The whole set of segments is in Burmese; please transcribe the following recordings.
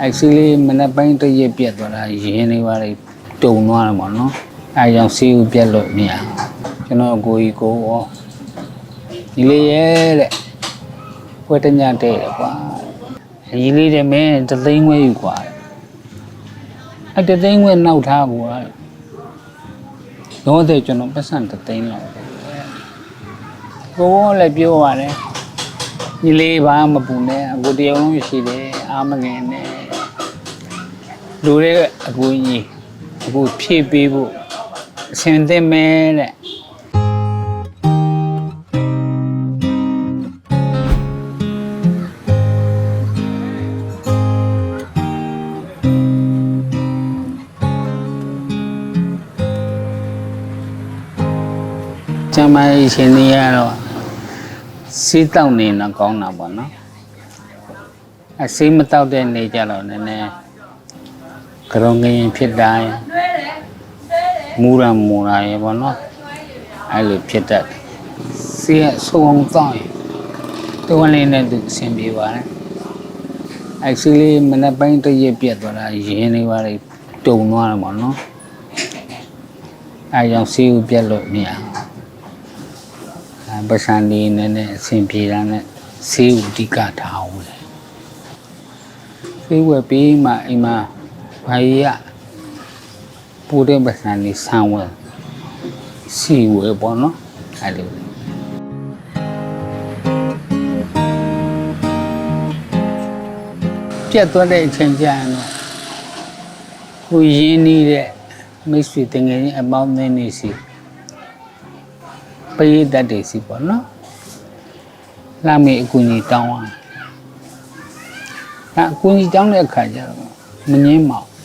အဲ့စီလေးမနေ့ပိုင်းတစ်ရက်ပြတ်သွားတာရင်းနေပါလေတုံသွားတယ်ပေါ့နော်အဲ့ကြောင့်စီးဦးပြတ်လို့မရဘူးကျွန်တော်ကိုကြီးကိုရောဒီလေးရဲ့တဲ့ဝက်တညတဲ့တယ်ကွာဒီလေးတဲ့မင်းတသိန်းဝဲယူကွာအဲ့တသိန်းဝဲနောက်ထားကွာတော့တဲ့ကျွန်တော်ပတ်စံတသိန်းလောက်ပဲကိုရောလည်းပြောပါတယ်ဒီလေးဘာမပူနဲ့အကိုတယောက်လုံးရှိတယ်အာမငင်နဲ့ လူတွေအကူကြီးအခုဖြည့်ပေးဖို့အရှင်သင့်မဲတဲ့ကျမ်းမာရေးရှင်တွေကတော့စီးတောက်နေတော့ကောင်းတာပေါ့နော်အစီးမတောက်တဲ့နေကြတော့နည်းနည်း ကြောင်ငရင်ဖြစ်တိုင်းမူရမူရရေပေါ့နော်အဲ့လိုဖြစ်တတ်တယ်စီးရဆုံးအောင်တောက်ရင်တွန်းလေးနဲ့သူအဆင်ပြေပါတယ်အဲ့စီးလေးမနေ့ပိုင်းတစ်ရက်ပြတ်သွားတာရင်းနေပါလေတုံသွားတယ်ပေါ့နော်အဲ့ကြောင့်စီးဦးပြတ်လို့မရဘူးပစံလေးနည်းနည်းအဆင်ပြေတာနဲ့ဆေးဥတိကထားအောင်လေဆေးဝယ်ပြီးမှအိမ်မှာ ဘာကြီးရပူတဲ့ပစံလေးဆံဝယ်စီဝယ်ပေါ့နော်အဲ့လိုပြတ်သွားတဲ့အချိန်ကျရင်တော့ကိုရင်းနေတဲ့မိတ်ဆွေတငယ်ချင်းအပေါင်းအသင်းတွေစီပရိသတ်တွေစီပေါ့နော်လာမေအကူကြီးတောင်းအောင်အဲအကူကြီးတောင်းတဲ့အခါကျတော့မငင်းပါဘူး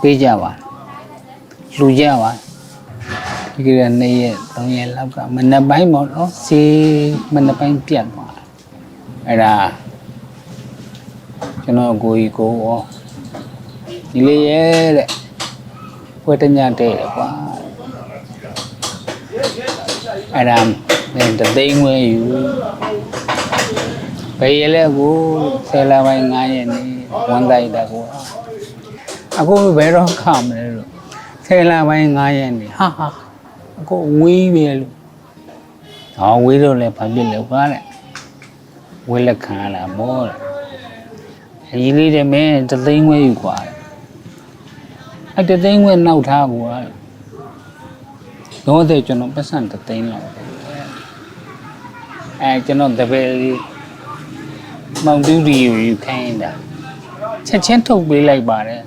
ပေးကြပါလူကြပါဒီကရနေ့ရက်၃ရက်လောက်ကမနက်ပိုင်းပေါ့နော်စီမနက်ပိုင်းပြတ်သွားတယ်အဲ့ဒါကျွန်တော်ကိုကြီးကိုရောဒီလေးရဲ့တဲ့ဝေတညတဲ့တယ်ကွာအဲ့ဒါမင်းတသိန်းဝဲယူဘယ်ရလဲကိုဆယ်လပိုင်း9ရက်နေ့ဝန်တိုင်းတာကို အခုဘယ်တော့ခမလဲလို့ဆယ်လပိုင်း9ရက်နေ့ဟာဟာအခုဝေးပဲလို့ဟောဝေးတော့လဲဘာဖြစ်လဲကွာတဲ့ဝေးလက်ခံရတာမောတဲ့အကြီးလေးတဲ့မင်းတသိန်းဝဲယူကွာအဲ့တသိန်းဝဲနောက်ထားကွာတော့တဲ့ကျွန်တော်ပတ်စံတသိန်းလောက်ပဲအဲကျွန်တော်တပည့်လေးမောင်တူရီကိုယူခိုင်းတာချက်ချင်းထုတ်ပေးလိုက်ပါတယ်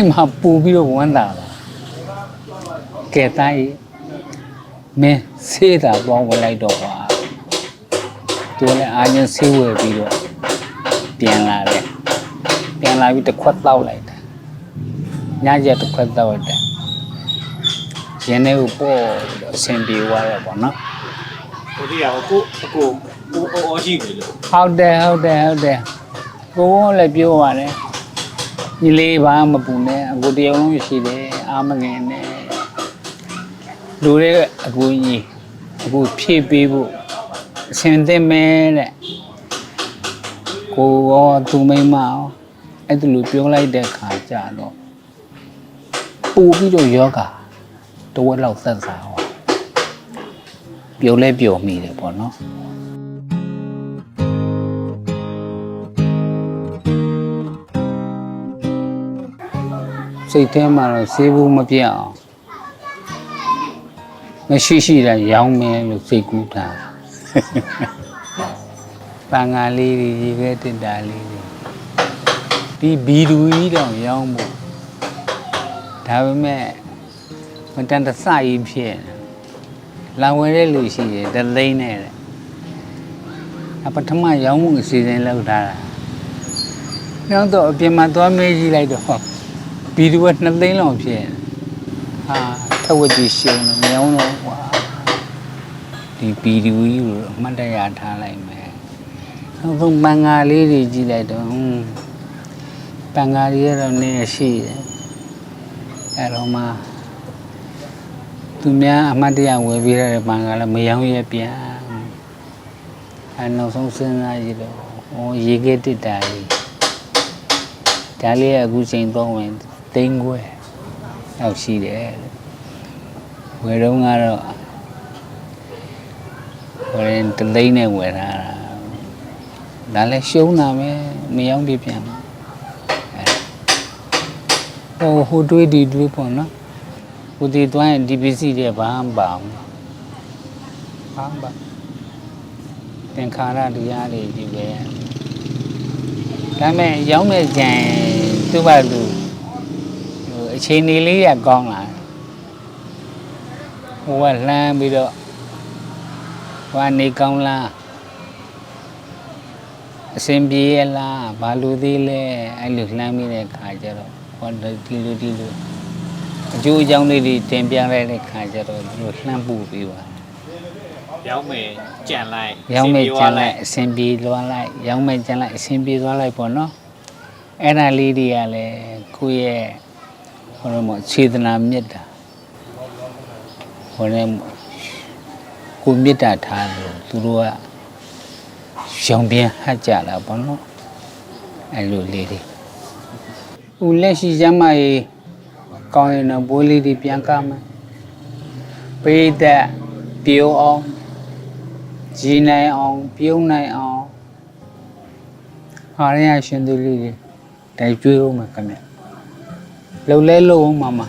အဲ့မှာပူပြီးတော့ဝမ်းသာတာကဲတိုင်းမင်းဆေးတာပေါင်းဝင်လိုက်တော့ပါသူလည်းအားချင်းဆေးဝယ်ပြီးတော့ပြန်လာတယ်ပြန်လာပြီးတစ်ခွက်တောက်လိုက်တယ်ညကျတစ်ခွက်တောက်လိုက်တယ်ရင်းနေကိုပေါ့ပြီးတော့အဆင်ပြေသွားရပေါ့နော်ကိုတိရကိုအကိုကိုအော်ရှိပြီလို့ဟုတ်တယ်ဟုတ်တယ်ဟုတ်တယ်ကိုကလည်းပြောပါတယ် ညီလေးဘာမပူနဲ့အကိုတယောက်လုံးရှိတယ်အာမငင်နဲ့လူတွေအကူကြီးအခုဖြည့်ပေးဖို့အဆင်သင့်မဲတဲ့ကိုရောသူမိန်းမရောအဲ့ဒါလိုပြောလိုက်တဲ့ခါကျတော့ပူပြီးတော့ယောဂတဝက်လောက်သက်သာဟောပြုံးလဲပြုံးမိတယ်ပေါ့နော် စိတ်ထဲမှာတော့ဈေးဘူးမပြတ်အောင်မရှိရှိတာရောင်းမယ်လို့စိတ်ကူးတာပန်ငါလေးတွေရေခဲတင်တာလေးတွေဒီဘီဒူကြီးတောင်ရောင်းဖို့ဒါပေမဲ့မတန်တဆကြီးဖြစ်နေလောင်ဝဲတဲ့လူရှိတယ်တသိန်းနဲ့တဲ့အပထမရောင်းမှုအစီအစဉ်လုပ်ထားတာနောက်တော့အပြင်မှာသွားမေးကြည့်လိုက်တော့ ဗီဒီယိုက2သိန်းလောက်ဖြစ်နေဟာထက်ဝက်ကြီးရှုံတယ်မရောတော့ကွာဒီဗီဒီယိုကြီးကိုအမှတ်တရထားလိုက်မယ်နောက်ဆုံးပန်ငါလေးတွေကြည့်လိုက်တော့ဟွန်းပန်ငါလေးကတော့နည်းရှိတယ်အဲ့တော့မှသူများအမှတ်တရဝယ်ပေးရတဲ့ပန်ငါလည်းမရောင်းရပြန်အဲ့နောက်ဆုံးစဉ်းစားကြည့်တော့ဟောရေခဲတစ်တာလေးဒါလေးကအခုချိန်တော့ဝင် တိန်ခွဲတော့ရှိတယ်ဝယ်တော့ကတော့ဝယ်ရင်တသိန်းနဲ့ဝယ်ထားတာဒါလည်းရှုံးတာပဲမရောက်ဒီပြန်အဲဟိုဟိုတွေးဒီတွေးပေါ့နော်ဟိုဒီတွိုင်းဒီပစ္စည်းတွေဘာမှမပါဘူးဘာမှမပါသင်္ခါရတရားတွေဒီပဲဒါပေမဲ့ရောင်းမဲ့ကြံသူ့ဘာလူဟို အချိန်ကြီးလေးရကောင်းလာဟိုကလှမ်းပြီးတော့ဟိုကနေကောင်းလားအစင်ပြေရလားဘာလူသေးလဲအဲ့လိုလှမ်းပြီးတဲ့ခါကျတော့ဟောဒီလိုဒီလိုအကျိုးအကြောင်းလေးတွေတင်ပြလိုက်တဲ့ခါကျတော့သူတို့လှမ်းပူပြီးပါရောင်းမယ်ကြံလိုက်ရောင်းမဲ့ကျန်လိုက်အစင်ပြေသွားလိုက်ရောင်းမဲ့ကျန်လိုက်အစင်ပြေသွားလိုက်ပေါ့နော်အဲ့ဒါလေးတွေကလည်းကိုယ့်ရဲ့ ဟိုလိုမခြေတနာမြတ်တာဟိုလည်းကိုမြတ်တာထားလို့သူတို့ကရောင်ပြန်ဟတ်ကြတာပေါ့နော်အဲ့လိုလေးတွေဦးလက်ရှိကျမ်းမကြီးကောင်းရင်တော့ဘိုးလေးတွေပြန်ကမယ်ပိတ်သက်ပြိုအောင်ရည်နိုင်အောင်ပြုံးနိုင်အောင်ဟာရရရှင်သူလေးတွေတိုင်ကျွေးအောင်မှာခင်ဗျ Lolelo, mama.